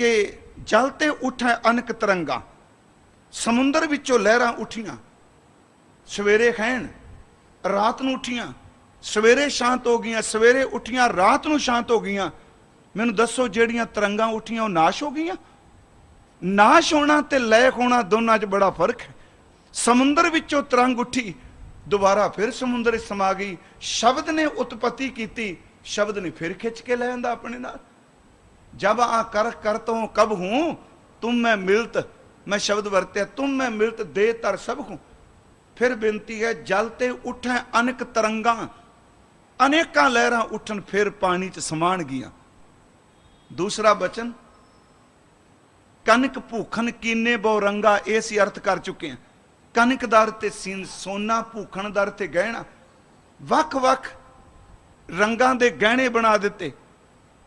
ਕਿ ਜਲ ਤੇ ਉਠੈ ਅਨਕ ਤਰੰਗਾ, ਸਮੁੰਦਰ ਵਿੱਚੋਂ ਲਹਿਰਾਂ ਉੱਠੀਆਂ। ਸਵੇਰੇ ਖੈਣ ਰਾਤ ਨੂੰ ਉੱਠੀਆਂ। ਸਵੇਰੇ ਸ਼ਾਂਤ ਹੋ ਗਈਆਂ, ਸਵੇਰੇ ਉੱਠੀਆਂ, ਰਾਤ ਨੂੰ ਸ਼ਾਂਤ ਹੋ ਗਈਆਂ। ਮੈਨੂੰ ਦੱਸੋ ਜਿਹੜੀਆਂ ਤਰੰਗਾਂ ਉੱਠੀਆਂ, ਉਹ ਨਾਸ਼ ਹੋ ਗਈਆਂ? ਨਾਸ਼ ਹੋਣਾ ਤੇ ਲੈਕ ਹੋਣਾ ਦੋਨਾਂ 'ਚ ਬੜਾ ਫ਼ਰਕ ਹੈ। ਸਮੁੰਦਰ ਵਿੱਚੋਂ ਤਰੰਗ ਉੱਠੀ, ਦੁਬਾਰਾ ਫਿਰ ਸਮੁੰਦਰ ਸਮਾ ਗਈ। ਸ਼ਬਦ ਨੇ ਉਤਪਤੀ ਕੀਤੀ, ਸ਼ਬਦ ਨੇ ਫਿਰ ਖਿੱਚ ਕੇ ਲੈ ਆਂਦਾ ਆਪਣੇ ਨਾਲ। ਜਬ ਆ ਕਰ ਕਰਤੋਂ ਕਬ ਹੂੰ? ਤੁਮ ਮੈਂ ਮਿਲਤ, ਮੈਂ ਸ਼ਬਦ ਵਰਤਿਆ, ਤੁਮ ਮੈਂ ਮਿਲਤ ਦੇ ਤਰ ਸਭ ਹੂੰ। ਫਿਰ ਬੇਨਤੀ ਹੈ, ਜਲ ਤੇ ਉਠੈ ਅਨਕ ਤਰੰਗਾਂ, ਅਨੇਕਾਂ ਲਹਿਰਾਂ ਉੱਠਣ, ਫਿਰ ਪਾਣੀ 'ਚ ਸਮਾਣ ਗਈਆਂ ਦੂਸਰਾ ਬਚਨ, ਕਨਕ ਭੂਖਣ ਕੀਨੇ ਬਹੁ ਰੰਗਾ, ਇਹ ਸੀ ਅਰਥ ਕਰ ਚੁੱਕੇ ਹਾਂ। ਕਨਕ ਦਰ ਤੇ ਸੀਨ, ਸੋਨਾ ਭੂਖਣ ਦਰ ਤੇ ਗਹਿਣਾ। ਵੱਖ-ਵੱਖ ਰੰਗਾਂ ਦੇ ਗਹਿਣੇ ਬਣਾ ਦਿੱਤੇ।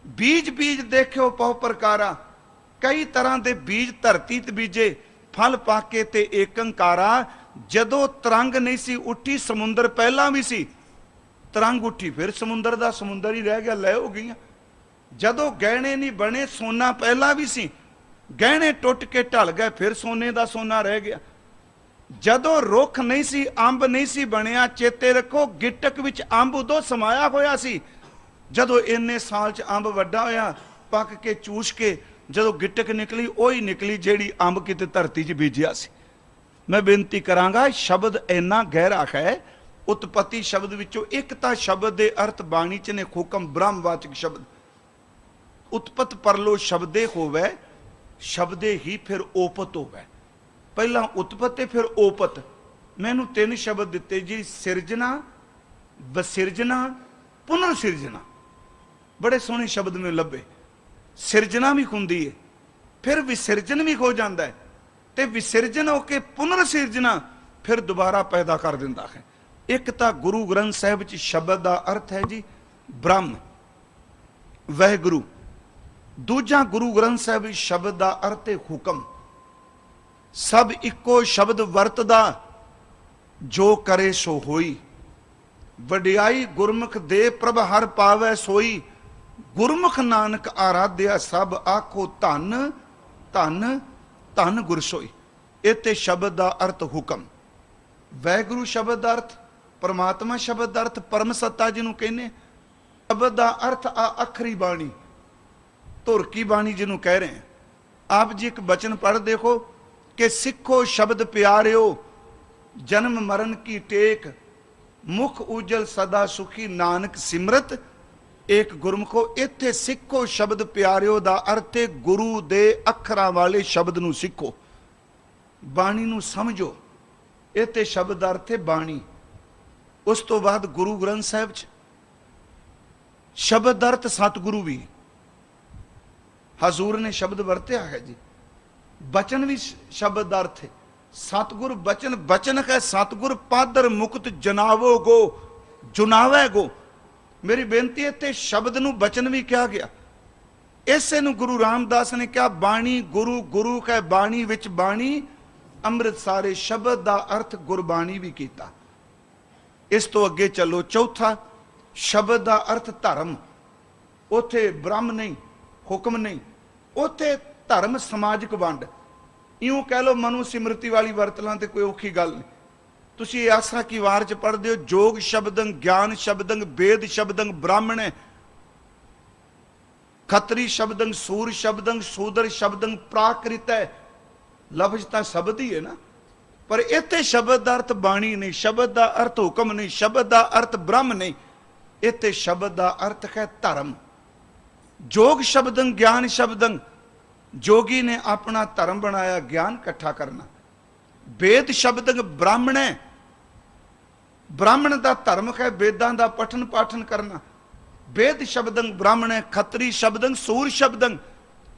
ਬੀਜ ਬੀਜ ਦੇਖਿਓ ਬਹੁ ਪ੍ਰਕਾਰਾ। ਕਈ ਤਰ੍ਹਾਂ ਦੇ ਬੀਜ ਧਰਤੀ ਤੇ ਬੀਜੇ, ਫਲ ਪਾਕੇ ਤੇ ਏਕੰਕਾਰਾ। ਜਦੋਂ ਤਰੰਗ ਨਹੀਂ ਸੀ, ਉੱਠੀ ਸਮੁੰਦਰ ਪਹਿਲਾਂ ਵੀ ਸੀ। ਤਰੰਗ ਉੱਠੀ, ਫਿਰ ਸਮੁੰਦਰ ਦਾ ਸਮੁੰਦਰ ਹੀ ਰਹਿ ਗਿਆ, ਲੈ ਹੋ ਗਈਆਂ। ਜਦੋਂ ਗਹਿਣੇ ਨਹੀਂ ਬਣੇ, ਸੋਨਾ ਪਹਿਲਾਂ ਵੀ ਸੀ। ਗਹਿਣੇ ਟੁੱਟ ਕੇ ਢਲ ਗਏ, ਫਿਰ ਸੋਨੇ ਦਾ ਸੋਨਾ ਰਹਿ ਗਿਆ। ਜਦੋਂ ਰੁੱਖ ਨਹੀਂ ਸੀ, ਅੰਬ ਨਹੀਂ ਸੀ ਬਣਿਆ, ਚੇਤੇ ਰੱਖੋ, ਗਿੱਟਕ ਵਿੱਚ ਅੰਬ ਉਦੋਂ ਸਮਾਇਆ ਹੋਇਆ ਸੀ। ਜਦੋਂ ਇੰਨੇ ਸਾਲ ਚ ਅੰਬ ਵੱਡਾ ਹੋਇਆ, ਪੱਕ ਕੇ, ਚੂਸ ਕੇ, ਜਦੋਂ ਗਿੱਟਕ ਨਿਕਲੀ, ਉਹੀ ਨਿਕਲੀ ਜਿਹੜੀ ਅੰਬ ਕਿਤੇ ਧਰਤੀ 'ਚ ਬੀਜਿਆ ਸੀ। ਮੈਂ ਬੇਨਤੀ ਕਰਾਂਗਾ, ਸ਼ਬਦ ਇੰਨਾ ਗਹਿਰਾ ਹੈ, ਉਤਪਤੀ ਸ਼ਬਦ ਵਿੱਚੋਂ ਇੱਕ ਤਾਂ ਸ਼ਬਦ ਦੇ ਅਰਥ ਬਾਣੀ 'ਚ ਨੇ ਹੁਕਮ ਬ੍ਰਹਮਵਾਚਕ ਸ਼ਬਦ। ਉਤਪਤ ਪਰਲੋ ਸ਼ਬਦੇ ਹੋਵੇ, ਸ਼ਬਦੇ ਹੀ ਫਿਰ ਓਪਤ ਹੋਵੇ। ਪਹਿਲਾਂ ਉਤਪਤ ਤੇ ਫਿਰ ਓਪਤ। ਮੈਨੂੰ ਤਿੰਨ ਸ਼ਬਦ ਦਿੱਤੇ ਜੀ, ਸਿਰਜਣਾ, ਵਸਿਰਜਣਾ ਪੁਨਰ ਸਿਰਜਣਾ ਬੜੇ ਸੋਹਣੇ ਸ਼ਬਦ ਮੈਨੂੰ ਲੱਭੇ। ਸਿਰਜਣਾ ਵੀ ਹੁੰਦੀ ਹੈ ਫਿਰ ਵਿਸਰਜਨ ਵੀ ਹੋ ਜਾਂਦਾ ਹੈ ਤੇ ਵਿਸਰਜਨ ਹੋ ਕੇ ਪੁਨਰ ਸਿਰਜਣਾ ਫਿਰ ਦੁਬਾਰਾ ਪੈਦਾ ਕਰ ਦਿੰਦਾ ਹੈ। ਇੱਕ ਤਾਂ ਗੁਰੂ ਗ੍ਰੰਥ ਸਾਹਿਬ ਵਿੱਚ ਸ਼ਬਦ ਦਾ ਅਰਥ ਹੈ ਜੀ, ਬ੍ਰਹਮ। ਵਹਿਗੁਰੂ। ਦੂਜਾ ਗੁਰੂ ਗ੍ਰੰਥ ਸਾਹਿਬ ਵਿੱਚ ਸ਼ਬਦ ਦਾ ਅਰਥ ਹੈ ਹੁਕਮ। ਸਭ ਇੱਕੋ ਸ਼ਬਦ ਵਰਤਦਾ, ਜੋ ਕਰੇ ਸੋ ਹੋਈ। ਵਡਿਆਈ ਗੁਰਮੁਖ ਦੇ ਪ੍ਰਭ ਹਰ ਪਾਵੈ ਸੋਈ। ਗੁਰਮੁਖ ਨਾਨਕ ਆਰਾਧਿਆ ਸਭ ਆਖੋ ਧੰਨ ਧੰਨ ਧੰਨ ਗੁਰਸੋਈ ਇਤੇ ਸ਼ਬਦ ਦਾ ਅਰਥ ਹੁਕਮ। ਵੈਗੁਰੂ ਸ਼ਬਦ ਦਾ ਅਰਥ, ਪਰਮਾਤਮਾ ਸ਼ਬਦ ਦਾ ਅਰਥ, ਪਰਮ ਸੱਤਾ ਜਿਹਨੂੰ ਕਹਿੰਦੇ ਸ਼ਬਦ ਦਾ ਅਰਥ ਆ ਅਖਰੀ ਬਾਣੀ, ਧੁਰ ਕੀ ਬਾਣੀ ਜਿਹਨੂੰ ਕਹਿ ਰਹੇ ਆਪ ਜੀ ਇੱਕ ਬਚਨ ਪੜ੍ਹ ਦੇਖੋ ਕਿ ਸਿੱਖੋ ਸ਼ਬਦ ਪਿਆਰਿਓ, ਜਨਮ ਮਰਨ ਕੀ ਟੇਕ, ਮੁਖ ਉਜਲ ਸਦਾ ਸੁਖੀ ਨਾਨਕ ਸਿਮਰਤ ਇੱਕ ਗੁਰਮੁਖੋ, ਇੱਥੇ ਸਿੱਖੋ ਸ਼ਬਦ ਪਿਆਰਿਓ ਦਾ ਅਰਥ ਹੈ ਗੁਰੂ ਦੇ ਅੱਖਰਾਂ ਵਾਲੇ ਸ਼ਬਦ ਨੂੰ ਸਿੱਖੋ ਬਾਣੀ ਨੂੰ ਸਮਝੋ। ਇੱਥੇ ਸ਼ਬਦ ਦਾ ਅਰਥ ਹੈ ਬਾਣੀ। ਉਸ ਤੋਂ ਬਾਅਦ ਗੁਰੂ ਗ੍ਰੰਥ ਸਾਹਿਬ ਚ। ਸ਼ਬਦ ਅਰਥ ਸਤਿਗੁਰੂ ਵੀ। ਹਜ਼ੂਰ ਨੇ ਸ਼ਬਦ ਵਰਤਿਆ ਹੈ ਜੀ। ਬਚਨ ਵੀ ਸ਼ਬਦ ਦਾ ਅਰਥ ਹੈ ਸਤਿਗੁਰ ਬਚਨ ਬਚਨ ਹੈ ਸਤਿਗੁਰ ਪਾਦਰ ਮੁਕਤ ਜਨਾਵੋ ਗੋ ਜੁਨਾਵੇ ਗੋ। ਮੇਰੀ ਬੇਨਤੀ ਹੈ ਤੇ ਸ਼ਬਦ ਨੂੰ ਬਚਨ ਵੀ ਕਿਹਾ ਗਿਆ। ਇਸੇ ਨੂੰ ਗੁਰੂ ਰਾਮਦਾਸ ਨੇ ਕਿਹਾ, ਬਾਣੀ ਗੁਰੂ ਗੁਰੂ ਕੈ ਬਾਣੀ ਵਿੱਚ ਬਾਣੀ, ਅੰਮ੍ਰਿਤ ਸਾਰੇ ਸ਼ਬਦ ਦਾ ਅਰਥ ਗੁਰਬਾਣੀ ਵੀ ਕੀਤਾ। ਇਸ ਤੋਂ ਅੱਗੇ ਚੱਲੋ, ਚੌਥਾ, ਸ਼ਬਦ ਦਾ ਅਰਥ ਧਰਮ। ਉਥੇ ਬ੍ਰਹਮ ਨਹੀਂ, ਹੁਕਮ ਨਹੀਂ, ਉਥੇ ਧਰਮ ਸਮਾਜਿਕ ਵੰਡ। ਇਉਂ ਕਹਿ ਲੋ ਮਨੂ ਸਿਮਰਤੀ ਵਾਲੀ ਵਰਤਲਾਂ ਤੇ ਕੋਈ ਔਖੀ ਗੱਲ ਨਹੀਂ। ਤੁਸੀਂ ਆਸਰਾ ਆਸਾ ਕੀ ਵਾਰ ਚ ਪੜ੍ਹਦੇ ਹੋ? ਜੋਗ ਸ਼ਬਦੰ, ਗਿਆਨ ਸ਼ਬਦੰ, ਵੇਦ ਸ਼ਬਦੰ, ਬ੍ਰਾਹਮਣ। ਖੱਤਰੀ ਸ਼ਬਦੰ, ਸੂਰ ਸ਼ਬਦੰ, ਸੂਦਰ ਸ਼ਬਦੰ ਪ੍ਰਾਕ੍ਰਿਤ ਹੈ। ਲਫ਼ਜ਼ ਤਾਂ ਸ਼ਬਦ ਹੀ ਹੈ ਨਾ। ਪਰ ਇੱਥੇ ਸ਼ਬਦ ਦਾ ਅਰਥ ਬਾਣੀ ਨਹੀਂ, ਸ਼ਬਦ ਦਾ ਅਰਥ ਹੁਕਮ ਨਹੀਂ, ਸ਼ਬਦ ਦਾ ਅਰਥ ਬ੍ਰਹਮ ਨਹੀਂ। ਇੱਥੇ ਸ਼ਬਦ ਦਾ ਅਰਥ ਹੈ ਧਰਮ। ਜੋਗ ਸ਼ਬਦੰ, ਗਿਆਨ ਸ਼ਬਦੰ। ਜੋਗੀ ਨੇ ਆਪਣਾ ਧਰਮ ਬਣਾਇਆ, ਗਿਆਨ ਇਕੱਠਾ ਕਰਨਾ। ਵੇਦ ਸ਼ਬਦੰ ਬ੍ਰਾਹਮਣ ਹੈ। ਬ੍ਰਾਹਮਣ ਦਾ ਧਰਮ ਹੈ, ਵੇਦਾਂ ਦਾ ਪਠਨ ਪਾਠਨ ਕਰਨਾ। ਵੇਦ ਸ਼ਬਦੰ ਬ੍ਰਾਹਮਣ ਹੈ, ਖੱਤਰੀ ਸ਼ਬਦੰ ਸੂਰ ਸ਼ਬਦੰ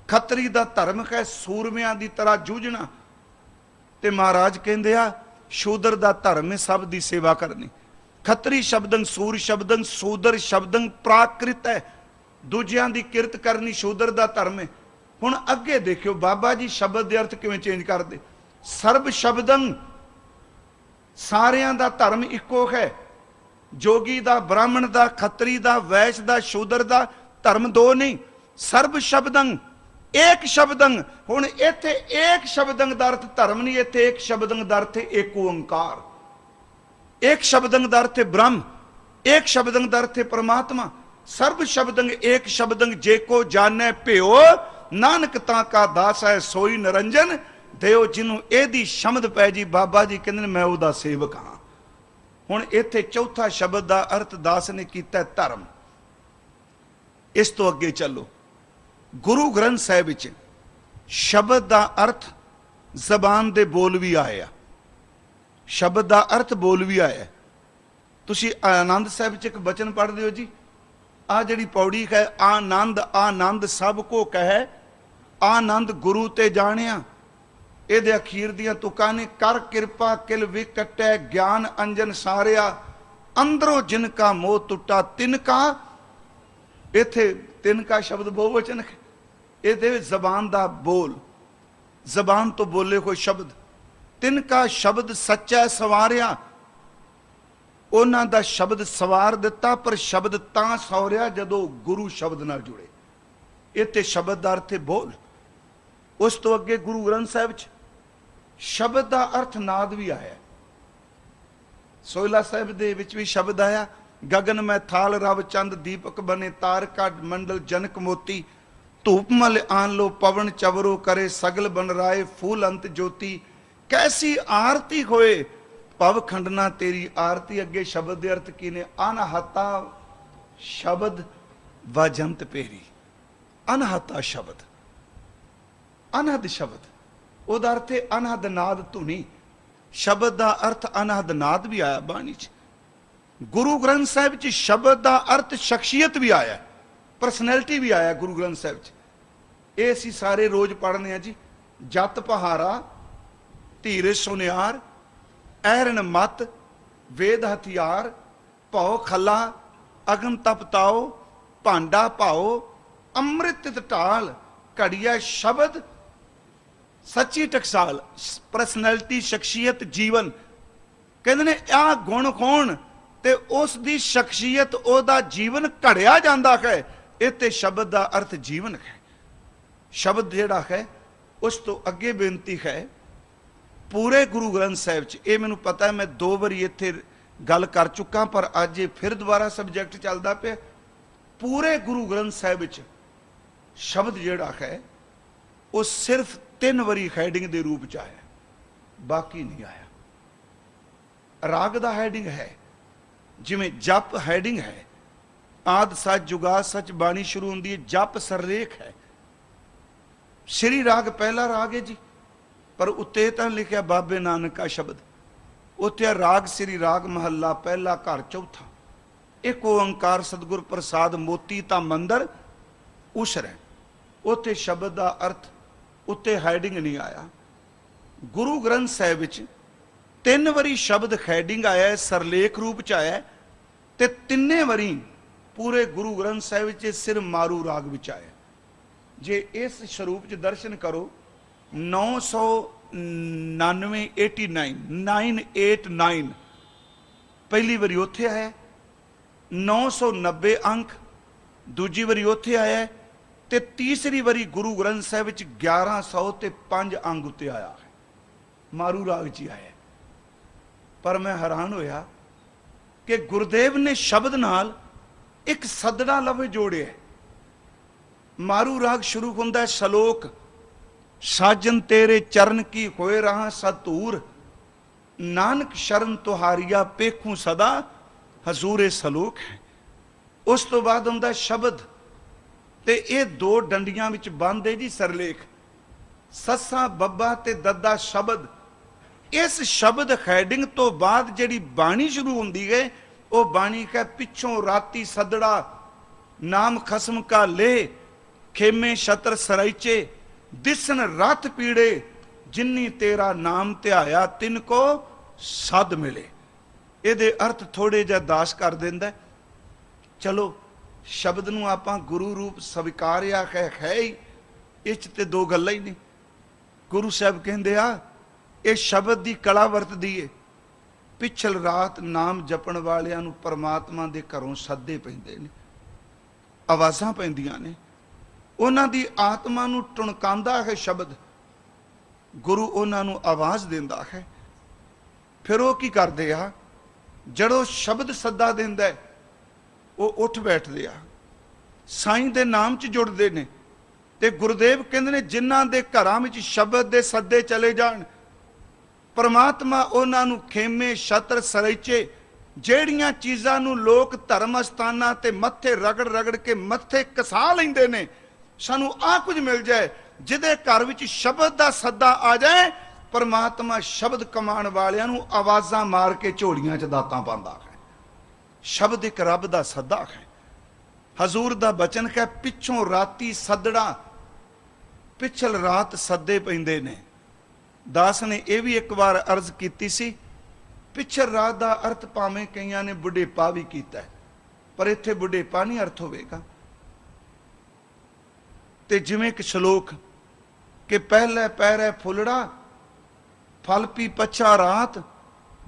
ਖੱਤਰੀ ਦਾ ਧਰਮ ਹੈ, ਸੂਰਮਿਆਂ ਦੀ ਤਰ੍ਹਾਂ ਜੂਝਣਾ। ਤੇ ਮਹਾਰਾਜ ਕਹਿੰਦੇ ਆ, ਸ਼ੂਦਰ ਦਾ ਧਰਮ ਹੈ, ਸਭ ਦੀ ਸੇਵਾ ਕਰਨੀ। ਖੱਤਰੀ ਸ਼ਬਦੰ ਸੂਰ ਸ਼ਬਦੰ ਸੂਦਰ ਸ਼ਬਦੰ ਪ੍ਰਾਕ੍ਰਿਤ ਹੈ। ਦੂਜਿਆਂ ਦੀ ਕਿਰਤ ਕਰਨੀ ਸ਼ੂਦਰ ਦਾ ਧਰਮ ਹੈ। ਹੁਣ ਅੱਗੇ ਦੇਖਿਓ, ਬਾਬਾ ਜੀ ਸ਼ਬਦ ਦੇ ਅਰਥ ਕਿਵੇਂ ਚੇਂਜ ਕਰਦੇ? ਸਰਬ ਸ਼ਬਦੰ ਸਾਰਿਆਂ ਦਾ ਧਰਮ ਇੱਕੋ ਹੈ। ਜੋਗੀ ਦਾ, ਬ੍ਰਾਹਮਣ ਦਾ, ਖੱਤਰੀ ਦਾ, ਵੈਸ਼ ਦਾ, ਸ਼ੂਦਰ ਦਾ ਧਰਮ ਦੋ ਨਹੀਂ। ਸਰਬ ਸ਼ਬਦੰ ਏਕ ਸ਼ਬਦੰ। ਹੁਣ ਇੱਥੇ ਏਕ ਸ਼ਬਦੰ ਦਾ ਅਰਥ ਧਰਮ ਨਹੀਂ, ਇੱਥੇ ਏਕ ਸ਼ਬਦੰ ਦਾ ਅਰਥ ਹੈ ਏਕ ਓੰਕਾਰ। ਏਕ ਸ਼ਬਦੰ ਦਾ ਅਰਥ ਬ੍ਰਹਮ, ਏਕ ਸ਼ਬਦੰ ਦਾ ਅਰਥ ਪਰਮਾਤਮਾ। ਸਰਬ ਸ਼ਬਦੰ ਏਕ ਸ਼ਬਦੰ ਜੇ ਕੋ ਜਾਣੈ ਭਿਓ, ਨਾਨਕ ਤਾਂ ਕਾ ਦਾਸ ਹੈ ਸੋਈ ਨਰੰਜਨ। ਦਿਓ ਜਿਹਨੂੰ ਇਹਦੀ ਸ਼ਮਦ ਪੈ ਜੀ, ਬਾਬਾ ਜੀ ਕਹਿੰਦੇ ਨੇ, ਮੈਂ ਉਹਦਾ ਸੇਵਕ ਹਾਂ। ਹੁਣ ਇੱਥੇ ਚੌਥਾ ਸ਼ਬਦ ਦਾ ਅਰਥ ਦਾਸ ਨੇ ਕੀਤਾ ਧਰਮ। ਇਸ ਤੋਂ ਅੱਗੇ ਚੱਲੋ। ਗੁਰੂ ਗ੍ਰੰਥ ਸਾਹਿਬ ਵਿੱਚ ਸ਼ਬਦ ਦਾ ਅਰਥ ਜ਼ਬਾਨ ਦੇ ਬੋਲ ਵੀ ਆਇਆ ਸ਼ਬਦ ਦਾ ਅਰਥ ਬੋਲ ਵੀ ਆਇਆ ਤੁਸੀਂ ਆਨੰਦ ਸਾਹਿਬ ਚ ਇੱਕ ਬਚਨ ਪੜ੍ਹਦੇ ਹੋ ਜੀ? ਆ ਜਿਹੜੀ ਪੌੜੀ ਹੈ, ਆਨੰਦ ਆਨੰਦ ਸਭ ਕੋ ਕਹੈ, ਆਨੰਦ ਗੁਰੂ ਤੇ ਜਾਣਿਆ। ਇਹਦੇ ਅਖੀਰ ਦੀਆਂ ਤੁਕਾਂ ਨੇ, ਕਰ ਕਿਰਪਾ ਕਿਲ ਵਿਕਟੈ ਗਿਆਨ ਅੰਜਨ ਸਾਰਿਆ, ਅੰਦਰੋਂ ਜਿਨ ਕਾ ਮੋਹ ਟੁੱਟਾ ਤਿਨ ਕਾ। ਇੱਥੇ ਤਿੰਨ ਕਾ ਸ਼ਬਦ ਬਹੁਵਚਨ ਹੈ। ਇਹਦੇ ਵਿੱਚ ਜ਼ਬਾਨ ਦਾ ਬੋਲ, ਜ਼ਬਾਨ ਤੋਂ ਬੋਲੇ ਕੋਈ ਸ਼ਬਦ, ਤਿੰਨ ਕਾ ਸ਼ਬਦ ਸੱਚਾ ਸਵਾਰਿਆ। ਉਹਨਾਂ ਦਾ ਸ਼ਬਦ ਸਵਾਰ ਦਿੱਤਾ, ਪਰ ਸ਼ਬਦ ਤਾਂ ਸੌਰਿਆ ਜਦੋਂ ਗੁਰੂ ਸ਼ਬਦ ਨਾਲ ਜੁੜੇ। ਇੱਥੇ ਸ਼ਬਦ ਦਾ ਅਰਥ ਹੈ ਬੋਲ। ਉਸ ਤੋਂ ਅੱਗੇ ਗੁਰੂ ਗ੍ਰੰਥ ਸਾਹਿਬ ਚ ਸ਼ਬਦ ਦਾ ਅਰਥ ਨਾਦ ਵੀ ਆਇਆ। ਸੋਇਲਾ ਸਾਹਿਬ ਦੇ ਵਿੱਚ ਵੀ ਸ਼ਬਦ ਆਇਆ ਗगन ਮੈਂ ਥਾਲ ਰਵ ਚੰਦ, ਦੀਪਕ ਬਨੇ ਤਾਰਕਾ ਮੰਡਲ ਜਨਕ ਮੋਤੀ, ਧੂਪ ਮਲ ਆਨ ਲੋ ਪਵਨ ਚਵਰੋ ਕਰੇ, ਸਗਲ ਬਨ ਰਾਏ ਫੂਲ ਅੰਤ ਜੋਤੀ। ਕੈਸੀ ਆਰਤੀ ਹੋਏ, ਭਵ ਖੰਡਨਾ ਤੇਰੀ ਆਰਤੀ। ਅੱਗੇ ਸ਼ਬਦ ਦੇ ਅਰਥ ਕੀ ਨੇ? ਅਨਹਤਾ ਸ਼ਬਦ ਵਜੰਤ ਪੇਰੀ। ਅਨਹਤਾ ਸ਼ਬਦ। ਅਨਹਦ ਸ਼ਬਦ। ਉਹਦਾ ਅਰਥ ਹੈ ਅਨਹਦ ਨਾਦ ਧੁਨੀ। ਸ਼ਬਦ ਦਾ ਅਰਥ ਅਨਹਦ ਨਾਦ ਵੀ ਆਇਆ ਬਾਣੀ 'ਚ। ਗੁਰੂ ਗ੍ਰੰਥ ਸਾਹਿਬ 'ਚ ਸ਼ਬਦ ਦਾ ਅਰਥ ਸ਼ਖਸੀਅਤ ਵੀ ਆਇਆ। ਪਰਸਨੈਲਿਟੀ ਵੀ ਆਇਆ ਗੁਰੂ ਗ੍ਰੰਥ ਸਾਹਿਬ 'ਚ। ਇਹ ਅਸੀਂ ਸਾਰੇ ਰੋਜ਼ ਪੜ੍ਹਨੇ ਆ ਜੀ। ਜਤ ਪਹਾਰਾ, ਧੀਰੇ ਸੁਨਿਆਰ, ਐਰਨ ਮਤ, ਵੇਦ ਹਥਿਆਰ, ਭਉ ਖੱਲਾ, ਅਗਨ ਤਪਤਾਓ ਭਾਂਡਾ ਭਾਓ, ਅੰਮ੍ਰਿਤ ਢਾਲ, ਘੜੀਆ ਸ਼ਬਦ ਸੱਚੀ ਟਕਸਾਲ ਪਰਸਨੈਲਿਟੀ ਸ਼ਖਸੀਅਤ, ਜੀਵਨ। ਕਹਿੰਦੇ ਨੇ ਆ ਗੁਣ ਕੌਣ? ਤੇ ਉਸ ਦੀ ਸ਼ਖਸੀਅਤ, ਉਹਦਾ ਜੀਵਨ ਘੜਿਆ ਜਾਂਦਾ ਹੈ। ਇਹ ਤੇ ਸ਼ਬਦ ਦਾ ਅਰਥ ਜੀਵਨ ਹੈ। ਸ਼ਬਦ ਜਿਹੜਾ ਹੈ, ਉਸ ਤੋਂ ਅੱਗੇ ਬੇਨਤੀ ਹੈ, ਪੂਰੇ ਗੁਰੂ ਗ੍ਰੰਥ ਸਾਹਿਬ 'ਚ, ਇਹ ਮੈਨੂੰ ਪਤਾ ਹੈ, ਮੈਂ ਦੋ ਵਾਰੀ ਇੱਥੇ ਗੱਲ ਕਰ ਚੁੱਕਾ, ਪਰ ਅੱਜ ਇਹ ਫਿਰ ਦੁਬਾਰਾ ਸਬਜੈਕਟ ਚੱਲਦਾ ਪਿਆ। ਪੂਰੇ ਗੁਰੂ ਗ੍ਰੰਥ ਸਾਹਿਬ ਵਿੱਚ ਸ਼ਬਦ ਜਿਹੜਾ ਹੈ, ਉਹ ਸਿਰਫ ਤਿੰਨ ਵਾਰੀ ਹੈਡਿੰਗ ਦੇ ਰੂਪ 'ਚ ਆਇਆ। ਬਾਕੀ ਨਹੀਂ ਆਇਆ। ਰਾਗ ਦਾ ਹੈਡਿੰਗ ਹੈ। ਜਿਵੇਂ ਜਪ ਹੈਡਿੰਗ ਹੈ। ਆਦ ਸੱਚ ਜੁਗਾ ਸੱਚ ਬਾਣੀ ਸ਼ੁਰੂ ਹੁੰਦੀ ਹੈ। ਜਪ ਸਰਲੇਖ ਹੈ। ਸ਼੍ਰੀ ਰਾਗ ਪਹਿਲਾ ਰਾਗ ਹੈ ਜੀ। ਪਰ ਉੱਤੇ ਤਾਂ ਲਿਖਿਆ ਬਾਬੇ ਨਾਨਕ ਦਾ ਸ਼ਬਦ। ਉੱਤੇ ਰਾਗ ਸ੍ਰੀ ਰਾਗ ਮਹੱਲਾ ਪਹਿਲਾ ਘਰ ਚੌਥਾ। ਇੱਕ ਓੰਕਾਰ ਸਤਿਗੁਰ ਪ੍ਰਸਾਦ ਮੋਤੀ ਤਾਂ ਮੰਦਰ ਉਸਰੈ ਉੱਥੇ ਸ਼ਬਦ ਦਾ ਅਰਥ ਉੱਤੇ ਹੈਡਿੰਗ ਨਹੀਂ ਆਇਆ ਗੁਰੂ ਗ੍ਰੰਥ ਸਾਹਿਬ ਵਿੱਚ ਤਿੰਨ ਵਾਰੀ ਸ਼ਬਦ ਹੈਡਿੰਗ ਆਇਆ ਹੈ ਸਰਲੇਖ ਰੂਪ ਚ ਆਇਆ ਹੈ, ਤੇ ਤਿੰਨੇ ਵਾਰੀ ਪੂਰੇ ਗੁਰੂ ਗ੍ਰੰਥ ਸਾਹਿਬ ਵਿੱਚ ਸਿਰ ਮਾਰੂ ਰਾਗ ਵਿੱਚ ਆਇਆ ਜੇ ਇਸ ਸਰੂਪ ਚ ਦਰਸ਼ਨ ਕਰੋ 999 89 989 ਪਹਿਲੀ ਵਾਰੀ ਉੱਥੇ ਆਇਆ ਹੈ। 990 ਅੰਕ ਦੂਜੀ ਵਾਰੀ ਉੱਥੇ ਆਇਆ ਤੇ ਤੀਸਰੀ ਵਾਰੀ ਗੁਰੂ ਗ੍ਰੰਥ ਸਾਹਿਬ ਵਿੱਚ 1100 ਤੇ 5 ਅੰਗ ਉੱਤੇ ਆਇਆ ਹੈ। ਮਾਰੂ ਰਾਗ ਜੀ ਆਇਆ ਪਰ ਮੈਂ ਹੈਰਾਨ ਹੋਇਆ ਕਿ ਗੁਰਦੇਵ ਨੇ ਸ਼ਬਦ ਨਾਲ ਇੱਕ ਸਦੜਾ ਲਫ਼ਜ਼ ਜੋੜਿਆ ਮਾਰੂ ਰਾਗ ਸ਼ੁਰੂ ਹੁੰਦਾ ਹੈ, ਸ਼ਲੋਕ, ਸਾਜਨ ਤੇਰੇ ਚਰਨ ਕੀ ਹੋਏ ਰਹਾ ਸਤੂਰ, ਨਾਨਕ ਸ਼ਰਨ ਤੁਹਾਰੀਆ ਪੇਖੂ ਸਦਾ, ਹਜ਼ੂਰੇ ਸਲੂਕ ਹੈ। ਉਸ ਤੋਂ ਬਾਅਦ ਹੁੰਦਾ ਸ਼ਬਦ ਤੇ ਇਹ ਦੋ ਡੰਡੀਆਂ ਵਿੱਚ ਬੰਦ ਹੈ ਜੀ ਸਰਲੇਖ। ਸੱਸਾ, ਬੱਬਾ ਤੇ ਦੱਦਾ ਸ਼ਬਦ। ਇਸ ਸ਼ਬਦ ਹੈਡਿੰਗ ਤੋਂ ਬਾਅਦ ਜਿਹੜੀ ਬਾਣੀ ਸ਼ੁਰੂ ਹੁੰਦੀ ਹੈ ਉਹ ਬਾਣੀ ਕਹ, ਪਿੱਛੋਂ ਰਾਤੀ ਸਦੜਾ, ਨਾਮ ਖਸਮ ਕਾ ਲੇ, ਖੇਮੇ ਛਤਰ ਸਰਾਈਚੇ ਦਿਸਨ ਰਥ ਪੀੜੇ, ਜਿੰਨੀ ਤੇਰਾ ਨਾਮ ਧਿਆਇਆ, ਤਿਨ ਕੋ ਸਦ ਮਿਲੇ। ਇਹਦੇ ਅਰਥ ਥੋੜੇ ਜਿਹਾ ਦਾਸ ਕਰ ਦਿੰਦਾ। ਚਲੋ ਸ਼ਬਦ ਨੂੰ ਆਪਾਂ ਗੁਰੂ ਰੂਪ ਸਵੀਕਾਰਿਆ ਹੈ ਹੈ ਹੀ ਇਹ 'ਚ ਤੇ ਦੋ ਗੱਲਾਂ ਹੀ ਨੇ। ਗੁਰੂ ਸਾਹਿਬ ਕਹਿੰਦੇ ਆ ਇਹ ਸ਼ਬਦ ਦੀ ਕਲਾ ਵਰਤਦੀ ਏ। ਪਿਛਲ ਰਾਤ ਨਾਮ ਜਪਣ ਵਾਲਿਆਂ ਨੂੰ ਪਰਮਾਤਮਾ ਦੇ ਘਰੋਂ ਸੱਦੇ ਪੈਂਦੇ ਨੇ। ਆਵਾਜ਼ਾਂ ਪੈਂਦੀਆਂ ਨੇ। ਉਹਨਾਂ ਦੀ ਆਤਮਾ ਨੂੰ ਟੁਣਕਾਉਂਦਾ ਹੈ ਸ਼ਬਦ। ਗੁਰੂ ਉਹਨਾਂ ਨੂੰ ਆਵਾਜ਼ ਦਿੰਦਾ ਹੈ। ਫਿਰ ਉਹ ਕੀ ਕਰਦੇ ਆ? ਜਦੋਂ ਸ਼ਬਦ ਸੱਦਾ ਦਿੰਦਾ ਹੈ, ਉਹ ਉੱਠ ਬੈਠਦੇ ਆ। ਸਾਈਂ ਦੇ ਨਾਮ 'ਚ ਜੁੜਦੇ ਨੇ। ਤੇ ਗੁਰਦੇਵ ਕਹਿੰਦੇ ਨੇ, ਜਿਨ੍ਹਾਂ ਦੇ ਘਰਾਂ ਵਿੱਚ ਸ਼ਬਦ ਦੇ ਸੱਦੇ ਚਲੇ ਜਾਣ, ਪਰਮਾਤਮਾ ਉਹਨਾਂ ਨੂੰ ਖੇਮੇ, ਛਤਰ, ਸਰੈਚੇ, ਜਿਹੜੀਆਂ ਚੀਜ਼ਾਂ ਨੂੰ ਲੋਕ ਧਰਮ ਅਸਥਾਨਾਂ ਤੇ ਮੱਥੇ ਰਗੜ ਰਗੜ ਕੇ ਮੱਥੇ ਕਸਾ ਲੈਂਦੇ ਨੇ, ਸਾਨੂੰ ਆ ਕੁਝ ਮਿਲ ਜਾਏ, ਜਿਹਦੇ ਘਰ ਵਿੱਚ ਸ਼ਬਦ ਦਾ ਸੱਦਾ ਆ ਜਾਏ, ਪਰਮਾਤਮਾ ਸ਼ਬਦ ਕਮਾਉਣ ਵਾਲਿਆਂ ਨੂੰ ਆਵਾਜ਼ਾਂ ਮਾਰ ਕੇ ਝੋਲੀਆਂ 'ਚ ਦਾਤਾਂ ਪਾਉਂਦਾ ਹੈ। ਸ਼ਬਦ ਇੱਕ ਰੱਬ ਦਾ ਸੱਦਾ ਹੈ। ਹਜ਼ੂਰ ਦਾ ਬਚਨ ਹੈ, ਪਿੱਛੋਂ ਰਾਤੀ ਸੱਦੜਾ ਪਿਛਲ ਰਾਤ ਸੱਦੇ ਪੈਂਦੇ ਨੇ। ਦਾਸ ਨੇ ਇਹ ਵੀ ਇੱਕ ਵਾਰ ਅਰਜ਼ ਕੀਤੀ ਸੀ, ਪਿਛਲ ਰਾਤ ਦਾ ਅਰਥ ਭਾਵੇਂ ਕਈਆਂ ਨੇ ਬੁਢੇਪਾ ਵੀ ਕੀਤਾ ਪਰ ਇੱਥੇ ਬੁਢੇਪਾ ਨਹੀਂ ਅਰਥ ਹੋਵੇਗਾ। ਤੇ ਜਿਵੇਂ ਕਿ ਸ਼ਲੋਕ, ਕਿ ਪਹਿਲੇ ਪੈਰੇ ਫੁੱਲੜਾ, ਫਲ ਪੀ ਪਛਾ ਰਾਤ,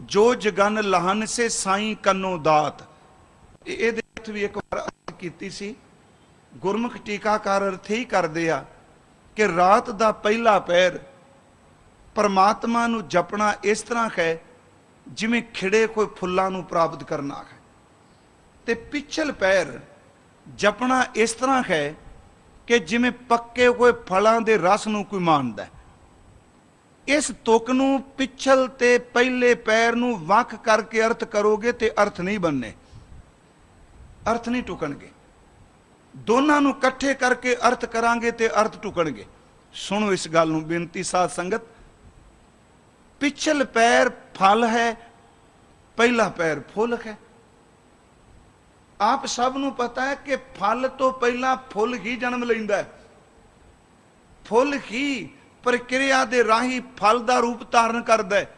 ਜੋ ਜਗਨ ਲਹਨ ਸੇ ਸਾਈਂ ਕੰਨੋ ਦਾਤ। ਇਹ- ਇਹਦੇ ਵਿੱਚ ਵੀ ਇੱਕ ਵਾਰ ਅਰਥ ਕੀਤੀ ਸੀ, ਗੁਰਮੁਖ ਟੀਕਾਕਾਰ ਅਰਥ ਹੀ ਕਰਦੇ ਆ ਕਿ ਰਾਤ ਦਾ ਪਹਿਲਾ ਪੈਰ ਪਰਮਾਤਮਾ ਨੂੰ ਜਪਣਾ ਇਸ ਤਰ੍ਹਾਂ ਹੈ ਜਿਵੇਂ ਖਿੜੇ ਕੋਈ ਫੁੱਲਾਂ ਨੂੰ ਪ੍ਰਾਪਤ ਕਰਨਾ ਹੈ। ਤੇ ਪਿਛਲ ਪੈਰ ਜਪਣਾ ਇਸ ਤਰ੍ਹਾਂ ਹੈ ਕਿ ਜਿਵੇਂ ਪੱਕੇ ਹੋਏ ਫਲਾਂ ਦੇ ਰਸ ਨੂੰ ਕੋਈ ਮਾਣਦਾ ਇਸ ਤੁਕ ਨੂੰ ਪਿਛਲ ਤੇ ਪਹਿਲੇ ਪੈਰ ਨੂੰ ਵੱਖ ਕਰਕੇ ਅਰਥ ਕਰੋਗੇ ਤੇ ਅਰਥ ਨਹੀਂ ਬਣਨੇ ਅਰਥ ਨਹੀਂ ਟੁਕਣਗੇ। ਦੋਨਾਂ ਨੂੰ ਇਕੱਠੇ ਕਰਕੇ ਅਰਥ ਕਰਾਂਗੇ ਤੇ ਅਰਥ ਟੁਕਣਗੇ। ਸੁਣੋ ਇਸ ਗੱਲ ਨੂੰ, ਬੇਨਤੀ ਸਾਧ ਸੰਗਤ। ਪਿਛਲ ਪੈਰ ਫਲ ਹੈ, ਪਹਿਲਾ ਪੈਰ ਫੁੱਲ ਹੈ। ਆਪ ਸਭ ਨੂੰ ਪਤਾ ਹੈ ਕਿ ਫਲ ਤੋਂ ਪਹਿਲਾਂ ਫੁੱਲ ਹੀ ਜਨਮ ਲੈਂਦਾ ਹੈ। ਫੁੱਲ ਹੀ ਪ੍ਰਕਿਰਿਆ ਦੇ ਰਾਹੀਂ ਫਲ ਦਾ ਰੂਪ ਧਾਰਨ ਕਰਦਾ ਹੈ।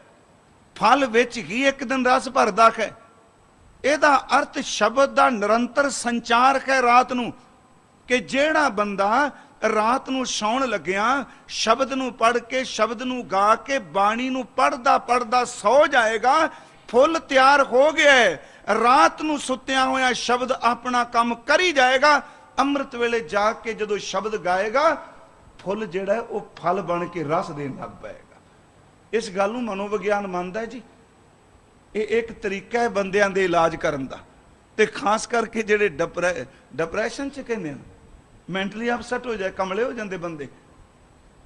ਫਲ ਵਿੱਚ ਹੀ ਇੱਕ ਦਿਨ ਰਸ ਭਰਦਾ ਹੈ। ਇਹਦਾ ਅਰਥ ਸ਼ਬਦ ਦਾ ਨਿਰੰਤਰ ਸੰਚਾਰ ਹੈ ਰਾਤ ਨੂੰ, ਕਿ ਜਿਹੜਾ ਬੰਦਾ ਰਾਤ ਨੂੰ ਸੌਣ ਲੱਗਿਆ, ਸ਼ਬਦ ਨੂੰ ਪੜ੍ਹ ਕੇ, ਸ਼ਬਦ ਨੂੰ ਗਾ ਕੇ, ਬਾਣੀ ਨੂੰ ਪੜਦਾ ਪੜਦਾ ਸੌ ਜਾਏਗਾ, ਫੁੱਲ ਤਿਆਰ ਹੋ ਗਿਆ ਰਾਤ ਨੂੰ ਸੁੱਤਿਆਂ ਹੋਇਆ ਸ਼ਬਦ ਆਪਣਾ ਕੰਮ ਕਰੀ ਜਾਏਗਾ, ਅੰਮ੍ਰਿਤ ਵੇਲੇ ਜਾ ਕੇ ਜਦੋਂ ਸ਼ਬਦ ਗਾਏਗਾ, ਫੁੱਲ ਜਿਹੜਾ ਹੈ ਉਹ ਫਲ ਬਣ ਕੇ ਰਸ ਦੇਣ ਲੱਗ ਪਏਗਾ। ਇਸ ਗੱਲ ਨੂੰ ਮਨੋਵਿਗਿਆਨ ਮੰਨਦਾ ਹੈ ਜੀ। ਇਹ ਇੱਕ ਤਰੀਕਾ ਹੈ ਬੰਦਿਆਂ ਦੇ ਇਲਾਜ ਕਰਨ ਦਾ। ਤੇ ਖਾਸ ਕਰਕੇ ਜਿਹੜੇ ਡਿਪਰੈ, ਡਿਪਰੈਸ਼ਨ ਚ ਕਹਿੰਦੇ ਨੇ ਮੈਂਟਲੀ ਅਪਸੈਟ ਹੋ ਜਾਏ, ਕਮਲੇ ਹੋ ਜਾਂਦੇ ਬੰਦੇ,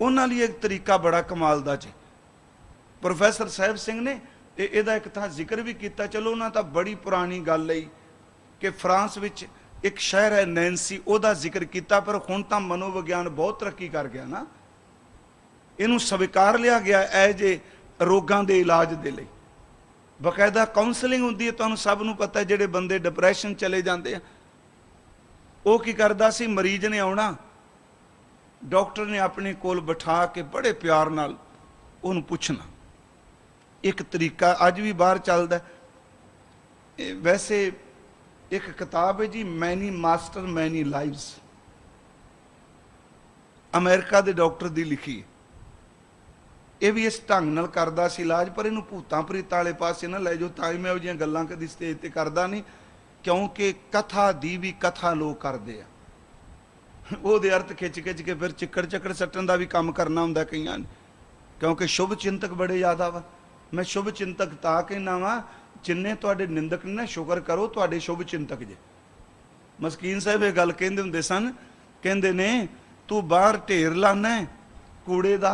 ਉਹਨਾਂ ਲਈ ਇੱਕ ਤਰੀਕਾ ਬੜਾ ਕਮਾਲ ਦਾ ਜੀ। ਪ੍ਰੋਫੈਸਰ ਸਾਹਿਬ ਸਿੰਘ ਨੇ ਇਹ, ਇਹਦਾ ਇੱਕ ਤਾਂ ਜ਼ਿਕਰ ਵੀ ਕੀਤਾ, ਚਲੋ ਉਹਨਾਂ ਤਾਂ ਬੜੀ ਪੁਰਾਣੀ ਗੱਲ ਲਈ ਕਿ ਫਰਾਂਸ ਵਿੱਚ ਇੱਕ ਸ਼ਹਿਰ ਹੈ, ਨੈਂਸੀ, ਉਹਦਾ ਜ਼ਿਕਰ ਕੀਤਾ, ਪਰ ਹੁਣ ਤਾਂ ਮਨੋਵਿਗਿਆਨ ਬਹੁਤ ਤਰੱਕੀ ਕਰ ਗਿਆ ਨਾ। ਇਹਨੂੰ ਸਵੀਕਾਰ ਲਿਆ ਗਿਆ ਐ ਜੇ ਰੋਗਾਂ ਦੇ ਇਲਾਜ ਦੇ ਲਈ। ਬਕਾਇਦਾ ਕਾਉਂਸਲਿੰਗ ਹੁੰਦੀ ਹੈ, ਤੁਹਾਨੂੰ ਸਭ ਨੂੰ ਪਤਾ ਜਿਹੜੇ ਬੰਦੇ ਡਿਪਰੈਸ਼ਨ ਚਲੇ ਜਾਂਦੇ ਆ। ਉਹ ਕੀ ਕਰਦਾ ਸੀ? ਮਰੀਜ਼ ਨੇ ਆਉਣਾ। ਡਾਕਟਰ ਨੇ ਆਪਣੇ ਕੋਲ ਬਿਠਾ ਕੇ ਬੜੇ ਪਿਆਰ ਨਾਲ ਉਹਨੂੰ ਪੁੱਛਣਾ। ਇੱਕ ਤਰੀਕਾ ਅੱਜ ਵੀ ਬਾਹਰ ਚੱਲਦਾ ਇਹ ਵੈਸੇ ਇੱਕ ਕਿਤਾਬ ਹੈ ਜੀ many master many lives America ਦੇ ਡਾਕਟਰ ਦੀ ਲਿਖੀ ਹੈ। ਇਹ ਵੀ ਇਸ ਢੰਗ ਨਾਲ ਕਰਦਾ ਸੀ ਇਲਾਜ, ਪਰ ਇਹਨੂੰ ਭੂਤਾਂ ਪ੍ਰੀਤਾਂ ਵਾਲੇ ਪਾਸੇ ਨਾ ਲੈ ਜਾਓ, ਤਾਂ ਹੀ ਮੈਂ ਉਹ ਜਿਹੀਆਂ ਗੱਲਾਂ ਕਦੀ ਸਟੇਜ ਤੇ ਕਰਦਾ ਨਹੀਂ, ਕਿਉਂਕਿ ਕਥਾ ਦੀ ਵੀ ਕਥਾ ਲੋਕ ਕਰਦੇ ਆ। ਉਹਦੇ ਅਰਥ ਖਿੱਚ ਖਿੱਚ ਕੇ ਫਿਰ ਚਿੱਕੜ ਚੱਕੜ ਸੱਟਣ ਦਾ ਵੀ ਕੰਮ ਕਰਨਾ ਹੁੰਦਾ ਕਈਆਂ ਨੇ, ਕਿਉਂਕਿ ਸ਼ੁਭ ਚਿੰਤਕ ਬੜੇ ਜ਼ਿਆਦਾ ਵਾ। ਮੈਂ ਸ਼ੁਭ ਚਿੰਤਕ ਤਾਂ ਕਹਿਣਾ ਵਾ, ਜਿੰਨੇ ਤੁਹਾਡੇ ਨਿੰਦਕ ਨੇ ਨਾ ਸ਼ੁਕਰ ਕਰੋ, ਤੁਹਾਡੇ ਸ਼ੁਭ ਚਿੰਤਕ ਜੇ। ਮਸਕੀਨ ਸਾਹਿਬ ਇਹ ਗੱਲ ਕਹਿੰਦੇ ਹੁੰਦੇ ਸਨ, ਕਹਿੰਦੇ ਨੇ, ਤੂੰ ਬਾਹਰ ਢੇਰ ਲਾਣਾ ਕੂੜੇ ਦਾ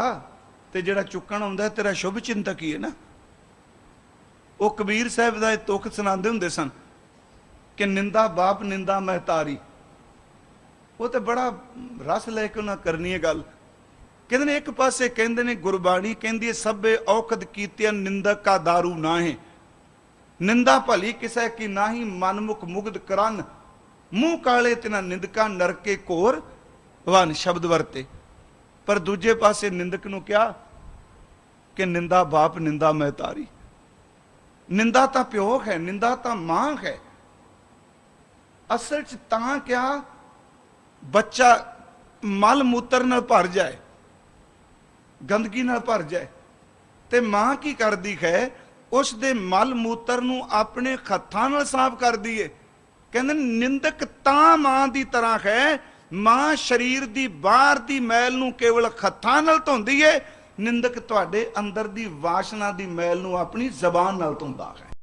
ਤੇ ਜਿਹੜਾ ਚੁੱਕਣ ਆਉਂਦਾ ਹੈ, ਤੇਰਾ ਸ਼ੁਭ ਚਿੰਤਕ ਹੀ ਹੈ ਨਾ। ਉਹ ਕਬੀਰ ਸਾਹਿਬ ਦਾ ਇਹ ਤੁਕ ਸੁਣਾਉਂਦੇ ਹੁੰਦੇ ਸਨ ਕਿ ਨਿੰਦਾ ਬਾਪ ਨਿੰਦਾ ਮਹਤਾਰੀ ਉਹ ਤੇ ਬੜਾ ਰਸ ਲੈ ਕੇ ਉਹਨਾਂ ਕਰਨੀ ਹੈ ਗੱਲ। ਕਹਿੰਦੇ ਨੇ ਇੱਕ ਪਾਸੇ ਕਹਿੰਦੇ ਨੇ ਗੁਰਬਾਣੀ ਕਹਿੰਦੀ ਹੈ ਸਭੇ ਔਖਦ ਕੀਤਿਆਂ ਨਿੰਦਕ ਕਾ दारू ਨਾਹੇ। ਨਿੰਦਾ ਭਲੀ ਕਿਸੈ ਕੀ ਨਾਹੀ ਮਨਮੁਖ ਮੁਗਦ ਕਰਨ। ਮੂੰਹ ਕਾਲੇ ਤਿਨਾ ਨਿੰਦਕਾ ਨਰਕੇ ਘੋਰ ਵਨ ਸ਼ਬਦ ਵਰਤੇ। ਪਰ ਦੂਜੇ ਪਾਸੇ ਨਿੰਦਕ ਨੂੰ ਕਿਹਾ ਕਿ ਨਿੰਦਾ ਬਾਪ, ਨਿੰਦਾ ਮਹਿਤਾਰੀ ਨਿੰਦਾ ਤਾਂ ਪਿਓ ਹੈ, ਨਿੰਦਾ ਤਾਂ ਮਾਂ ਹੈ। ਅਸਲ ਚ ਤਾਂ ਕਿਹਾ, ਬੱਚਾ ਮਲ ਮੂਤਰ ਨਾਲ ਭਰ ਜਾਏ, ਗੰਦਗੀ ਨਾਲ ਭਰ ਜਾਏ, ਤੇ ਮਾਂ ਕੀ ਕਰਦੀ ਹੈ ਉਸ ਦੇ ਮਲ ਮੂਤਰ ਨੂੰ ਆਪਣੇ ਹੱਥਾਂ ਨਾਲ ਸਾਫ਼ ਕਰਦੀ ਏ। ਕਹਿੰਦੇ ਨਿੰਦਕ ਤਾਂ ਮਾਂ ਦੀ ਤਰ੍ਹਾਂ ਹੈ ਮਾਂ ਸਰੀਰ ਦੀ ਬਾਹਰ ਦੀ ਮੈਲ ਨੂੰ ਕੇਵਲ ਹੱਥਾਂ ਨਾਲ ਧੋਂਦੀ ਏ, ਨਿੰਦਕ ਤੁਹਾਡੇ ਅੰਦਰ ਦੀ ਵਾਸ਼ਨਾ ਦੀ ਮੈਲ ਨੂੰ ਆਪਣੀ ਜ਼ਬਾਨ ਨਾਲ ਧੋਂਦਾ ਹੈ।